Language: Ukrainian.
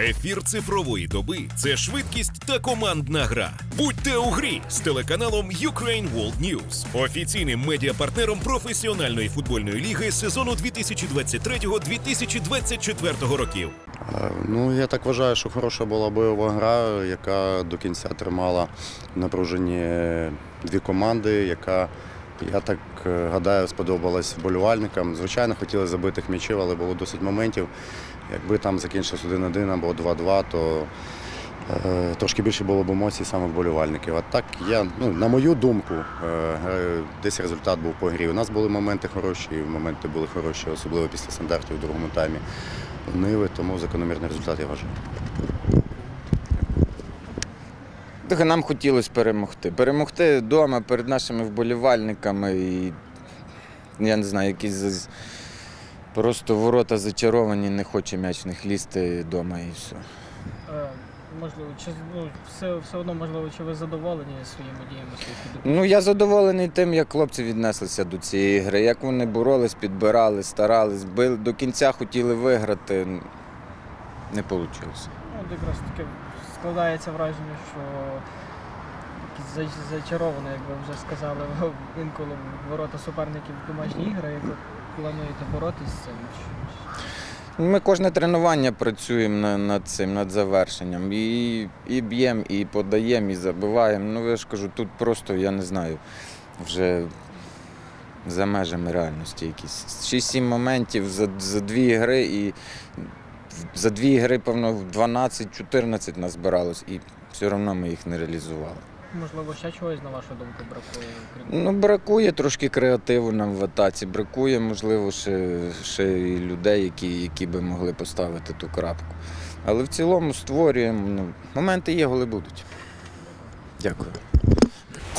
Ефір цифрової доби це швидкість та командна гра. Будьте у грі з телеканалом Ukraine World News, офіційним медіапартнером професіональної футбольної ліги сезону 2023-2024 років. Ну, я так вважаю, що хороша була бойова гра, яка до кінця тримала в напруженні дві команди, яка, я так е, гадаю, сподобалась вболівальникам. Звичайно, хотіли забитих м'ячів, але було досить моментів. Якби там закінчилось 1-1 або 2-2, то е, трошки більше було б емоцій саме вболівальників. А так, я, ну, на мою думку, е, десь результат був по грі. У нас були моменти хороші, і моменти були хороші, особливо після стандартів у другому таймі. Ниви, тому закономірний результат я вважаю. Так нам хотілося перемогти. Перемогти вдома перед нашими вболівальниками і я не знаю, якісь просто ворота зачаровані, не хоче м'яч в них лізти вдома і все. Е, Можливо, чи ну, все, все одно, можливо, чи ви задоволені своїми діями? Ну я задоволений тим, як хлопці віднеслися до цієї гри, як вони боролись, підбирали, старались, били до кінця хотіли виграти. Не вийшло. Ну, от якраз таке складається враження, що якісь зачаровано, як ви вже сказали, інколи ворота суперників в домашні ігри, як ви плануєте боротися з цим? Ми кожне тренування працюємо над цим, над завершенням. І, і б'ємо, і подаємо, і забиваємо. Ну я ж кажу, тут просто, я не знаю, вже за межами реальності якісь. 6-7 моментів за, за дві гри і за дві гри, певно, в 12-14 назбиралось, і все одно ми їх не реалізували. Можливо, ще чогось, на вашу думку, бракує? Ну, бракує трошки креативу нам в атаці, бракує, можливо, ще, ще і людей, які, які би могли поставити ту крапку. Але в цілому створюємо. Ну, моменти є, голи будуть. Дякую.